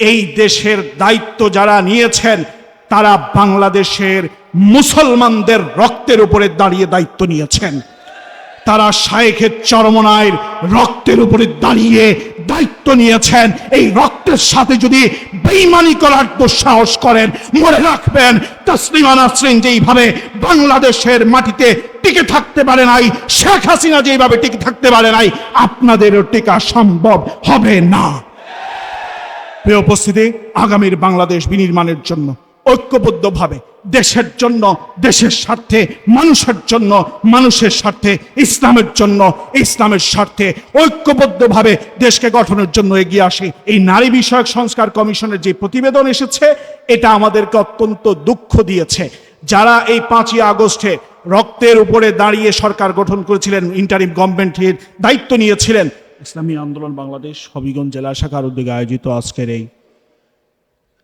এই দেশের দায়িত্ব যারা নিয়েছেন, তারা বাংলাদেশের মুসলমানদের রক্তের উপরে দাঁড়িয়ে দায়িত্ব নিয়েছেন। তারা শায়েখের চরমনায়ের রক্তের উপরে দাঁড়িয়ে দায়িত্ব নিয়েছেন। এই রক্তের সাথে যদি বেইমানি করার দুঃসাহস করেন, মনে রাখবেন, তসলিমা নাসরিন যেইভাবে বাংলাদেশের মাটিতে টিকে থাকতে পারে নাই, শেখ হাসিনা যেইভাবে টিকে থাকতে পারে নাই, আপনাদেরও টিকা সম্ভব হবে না। প্রিয় উপস্থিতি, আগামীর বাংলাদেশ বিনির্মাণের জন্য ঐক্যবদ্ধভাবে দেশের জন্য, দেশের স্বার্থে, মানুষের জন্য, মানুষের স্বার্থে, ইসলামের জন্য, ইসলামের স্বার্থে ঐক্যবদ্ধভাবে দেশকে গঠনের জন্য এগিয়ে আসি। এই নারী বিষয়ক সংস্কার কমিশনের যে প্রতিবেদন এসেছে, এটা আমাদেরকে অত্যন্ত দুঃখ দিয়েছে। যারা এই পাঁচই আগস্টে রক্তের উপরে দাঁড়িয়ে সরকার গঠন করেছিলেন ইন্টারিম গভর্নমেন্টের দায়িত্ব নিয়েছিলেন ইসলামী আন্দোলন বাংলাদেশ হবিগঞ্জ জেলা শাখার উদ্যোগে আয়োজিত আজকের এই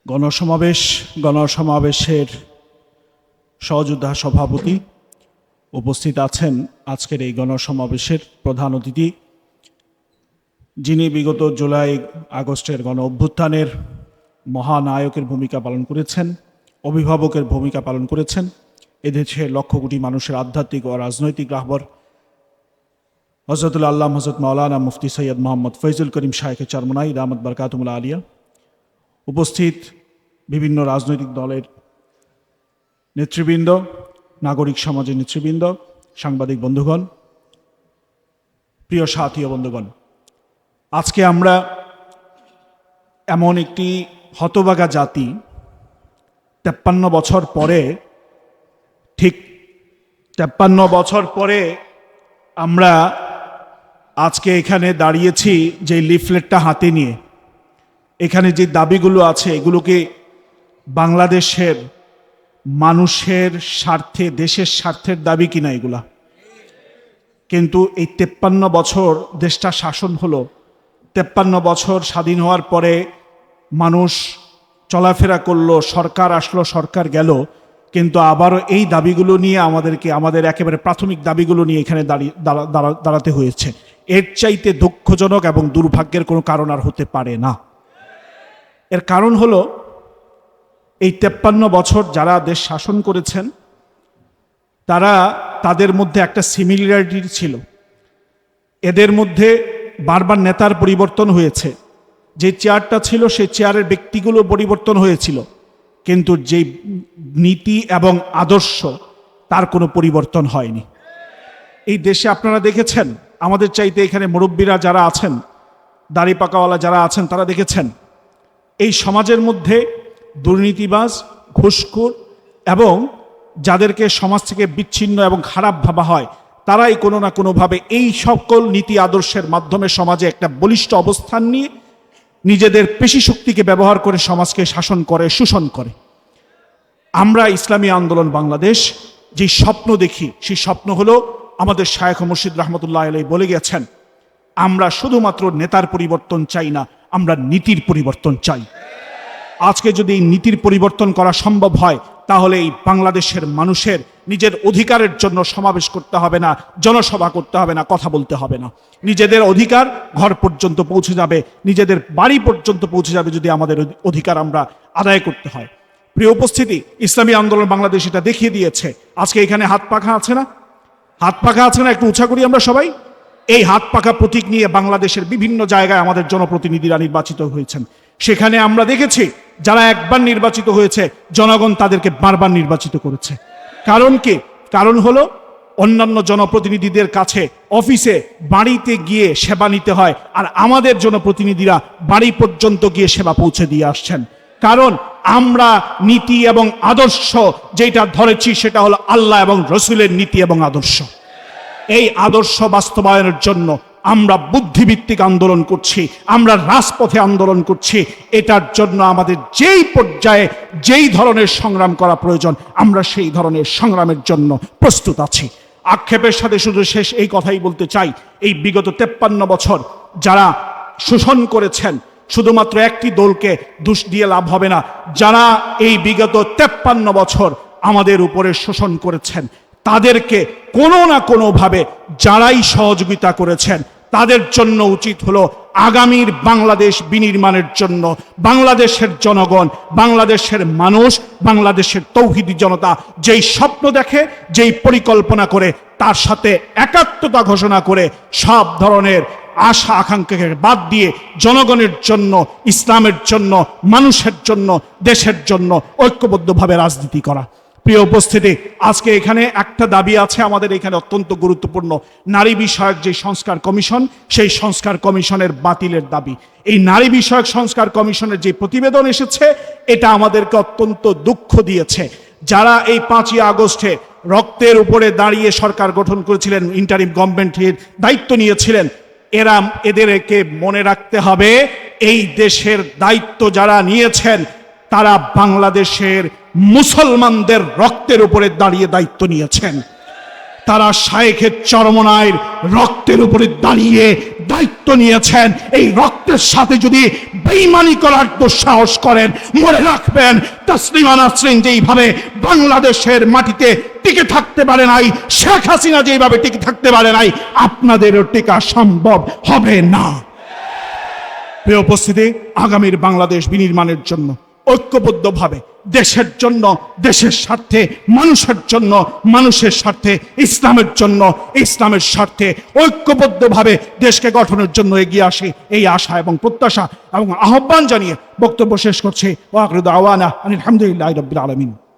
গণসমাবেশ, গণসমাবেশের সহযোদ্ধা সভাপতি উপস্থিত আছেন আজকের এই গণসমাবেশের প্রধান অতিথি, যিনি বিগত জুলাই আগস্টের গণ অভ্যুত্থানের মহানায়কের ভূমিকা পালন করেছেন, অভিভাবকের ভূমিকা পালন করেছেন। এদেশে লক্ষ কোটি মানুষের আধ্যাত্মিক ও রাজনৈতিক রাহবর হজরতুল আল্লাহ হজরত মাওলানা মুফতি সৈয়দ মোহাম্মদ ফৈজুল করিম শাহেখ চরমনাই রামত বরকাতুমুল্লা আলিয়া। উপস্থিত বিভিন্ন রাজনৈতিক দলের নেতৃবৃন্দ, নাগরিক সমাজের নেতৃবৃন্দ, সাংবাদিক বন্ধুগণ, প্রিয় সাথী বন্ধুগণ, আজকে আমরা এমন একটি হতবাগা জাতি তেপ্পান্ন বছর পরে, ঠিক তেপ্পান্ন বছর পরে আমরা আজকে এখানে দাঁড়িয়েছি যে লিফলেটটা হাতে নিয়ে। এখানে যে দাবিগুলো আছে, এগুলোকে বাংলাদেশের মানুষের স্বার্থে, দেশের স্বার্থের দাবি কিনা এগুলা? কিন্তু এই তেপ্পান্ন বছর দেশটা শাসন হলো। তেপ্পান্ন বছর স্বাধীন হওয়ার পরে মানুষ চলাফেরা করল, সরকার আসলো, সরকার গেল। কিন্তু আবারও এই দাবিগুলো নিয়ে আমাদেরকে, আমাদের একেবারে প্রাথমিক দাবিগুলো নিয়ে এখানে দাঁড়িয়ে দাঁড়া- দাঁড়া- দাঁড়াতে হয়েছে। এর চাইতে দুঃখজনক এবং দুর্ভাগ্যের কোনো কারণ আর হতে পারে না। এর কারণ হলো, এই তেপ্পান্ন বছর যারা দেশ শাসন করেছেন, তারা তাদের মধ্যে একটা সিমিলারিটি ছিল। এদের মধ্যে বারবার নেতার পরিবর্তন হয়েছে। যে চেয়ারটা ছিল, সেই চেয়ারের ব্যক্তিগুলো পরিবর্তন হয়েছিল। কিন্তু যে নীতি এবং আদর্শ, তার কোনো পরিবর্তন হয়নি। এই দেশে আপনারা দেখেছেন, আমাদের চাইতে এখানে মুরব্বীরা যারা আছেন, দাড়ি পাকাওয়ালা যারা আছেন, তারা দেখেছেন, এই সমাজের মধ্যে দুর্নীতিবাজ, ঘুষখোর এবং যাদেরকে সমাজ থেকে বিচ্ছিন্ন এবং খারাপ ভাবা হয়, তারাই কোনো না কোনোভাবে এই সকল নীতি, আদর্শের মাধ্যমে সমাজে একটা বলিষ্ঠ অবস্থান নিয়ে নিজেদের পেশি শক্তিকে ব্যবহার করে সমাজকে শাসন করে, শোষণ করে। আমরা ইসলামী আন্দোলন বাংলাদেশ, যে স্বপ্ন দেখি, সেই স্বপ্ন হলো আমাদের শায়েখ মুর্শিদ রহমতুল্লাহ আলাই বলে গেছেন আমরা শুধুমাত্র নেতার পরিবর্তন চাই না, আমরা নীতির পরিবর্তন চাই। আজকে যদি এই নীতির পরিবর্তন করা সম্ভব হয়, তাহলে এই বাংলাদেশের মানুষের নিজের অধিকারের জন্য সমাবেশ করতে হবে না, জনসভা করতে হবে না, কথা বলতে হবে না। নিজেদের অধিকার ঘর পর্যন্ত পৌঁছে যাবে, নিজেদের বাড়ি পর্যন্ত পৌঁছে যাবে যদি আমাদের অধিকার আমরা আদায় করতে হয়। প্রিয় উপস্থিতি, ইসলামী আন্দোলন বাংলাদেশ এটা দেখিয়ে দিয়েছে। আজকে এখানে হাত পাখা আছে না? হাত পাখা আছে না? একটু উঁচা করি আমরা সবাই? এই হাত পাখা প্রতীক নিয়ে বাংলাদেশের বিভিন্ন জায়গায় আমাদের জনপ্রতিনিধিরা নির্বাচিত হয়েছেন। সেখানে আমরা দেখেছি, যারা একবার নির্বাচিত হয়েছে, জনগণ তাদেরকে বারবার নির্বাচিত করেছে। কারণ কি? কারণ হলো অন্যান্য জনপ্রতিনিধিদের কাছে অফিসে বাড়িতে গিয়ে সেবা নিতে হয় আর আমাদের জনপ্রতিনিধিরা বাড়ি পর্যন্ত গিয়ে সেবা পৌঁছে দিয়ে আসছেন। কারণ আমরা নীতি এবং আদর্শ যেটা ধরেছি সেটা হলো আল্লাহ এবং রসুলের নীতি এবং আদর্শ। এই আদর্শ বাস্তবায়নের জন্য আমরা বুদ্ধিভিত্তিক আন্দোলন করছি, আমরা রাজপথে আন্দোলন করছি, এটার জন্য আমাদের যেই পর্যায়ে যেই ধরনের সংগ্রাম করা প্রয়োজন, আমরা সেই ধরনের সংগ্রামের জন্য প্রস্তুত আছি। আক্ষেপের সাথে শুধু শেষ এই কথাই বলতে চাই, এই বিগত তেপ্পান্ন বছর যারা শোষণ করেছেন, শুধুমাত্র একটি দলকে দোষ দিয়ে লাভ হবে না, যারা এই বিগত তেপ্পান্ন বছর আমাদের উপরে শোষণ করেছেন, তাদেরকে কোনো না কোনোভাবে যারাই সহযোগিতা করেছেন তাদের জন্য উচিত হলো আগামীর বাংলাদেশ বিনির্মাণের জন্য। বাংলাদেশের জনগণ, বাংলাদেশের মানুষ, বাংলাদেশের তৌহিদি জনতা যেই স্বপ্ন দেখে, যেই পরিকল্পনা করে, তার সাথে একাত্মতা ঘোষণা করে সব ধরনের আশা আকাঙ্ক্ষাকে বাদ দিয়ে জনগণের জন্য, ইসলামের জন্য, মানুষের জন্য, দেশের জন্য ঐক্যবদ্ধভাবে রাজনীতি করা। প্রিয় উপস্থিতি, আজকে এখানে একটা দাবি আছে আমাদের এখানে অত্যন্ত গুরুত্বপূর্ণ। নারী বিষয়ক যে সংস্কার কমিশন, সেই সংস্কার কমিশনের বাতিলের দাবি। এই নারী বিষয়ক সংস্কার কমিশনের যে প্রতিবেদন এসেছে, এটা আমাদেরকে অত্যন্ত দুঃখ দিয়েছে। যারা এই পাঁচই আগস্টে রক্তের উপরে দাঁড়িয়ে সরকার গঠন করেছিলেন ইন্টারিম গভর্নমেন্টের দায়িত্ব নিয়েছিলেন, এরা, এদেরকে মনে রাখতে হবে, এই দেশের দায়িত্ব যারা নিয়েছেন তারা বাংলাদেশের মুসলমানদের রক্তের উপরে দাঁড়িয়ে দায়িত্ব নিয়েছেন। তারা শায়েখের চরমনায়ের রক্তের উপরে দাঁড়িয়ে দায়িত্ব নিয়েছেন। এই রক্তের সাথে যদি বেইমানি করার দুঃসাহস করেন, মনে রাখবেন, তসলিমা নাসরিন যেইভাবে বাংলাদেশের মাটিতে টিকে থাকতে পারে নাই, শেখ হাসিনা যেইভাবে টিকে থাকতে পারে নাই, আপনাদেরও টিকা সম্ভব হবে না। প্রিয় উপস্থিতি, আগামীর বাংলাদেশ বিনির্মাণের জন্য ঐক্যবদ্ধভাবে দেশের জন্য, দেশের স্বার্থে, মানুষের জন্য, মানুষের স্বার্থে, ইসলামের জন্য, ইসলামের স্বার্থে ঐক্যবদ্ধভাবে দেশকে গঠনের জন্য এগিয়ে আসে এই আশা এবং প্রত্যাশা এবং আহ্বান জানিয়ে বক্তব্য শেষ করছে। ওয়াকরুদ আওয়ানা আলহামদুলিল্লাহ রবিল আলমিন।